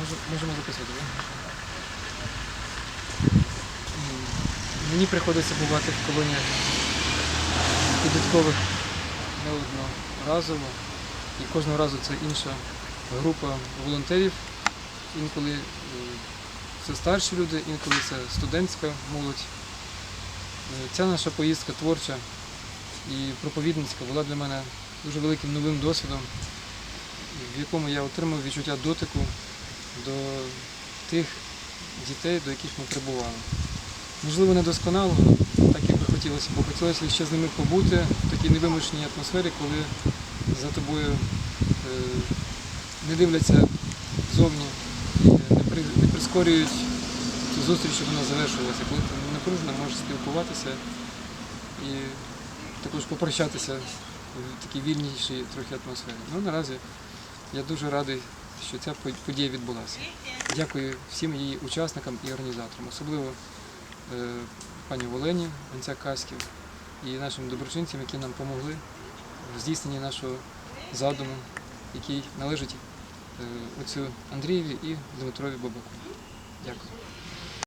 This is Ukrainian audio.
Може, можемо записувати, так? Мені приходиться бувати в колоніях підліткових неодноразово. І кожного разу це інша група волонтерів. Інколи це старші люди, інколи це студентська молодь. Е, Ця наша поїздка творча і проповідницька була для мене дуже великим новим досвідом, в якому я отримав відчуття дотику до тих дітей, до яких ми прибували. Можливо, не досконало, так як би хотілося, бо хотілося ще з ними побути в такій невимушеній атмосфері, коли за тобою е, не дивляться зовні, не, прискорюють цю зустріч, щоб вона завершилася, коли ти напружено можеш спілкуватися і також попрощатися в такій вільнішій трохи атмосфері. Ну, наразі я дуже радий, що ця подія відбулася. Дякую всім її учасникам і організаторам, особливо е, пані Олені Гонцяк Каськів і нашим доброчинцям, які нам допомогли в здійсненні нашого задуму, який належить е, отцю Андрієві і Дмитрові Бабаку. Дякую.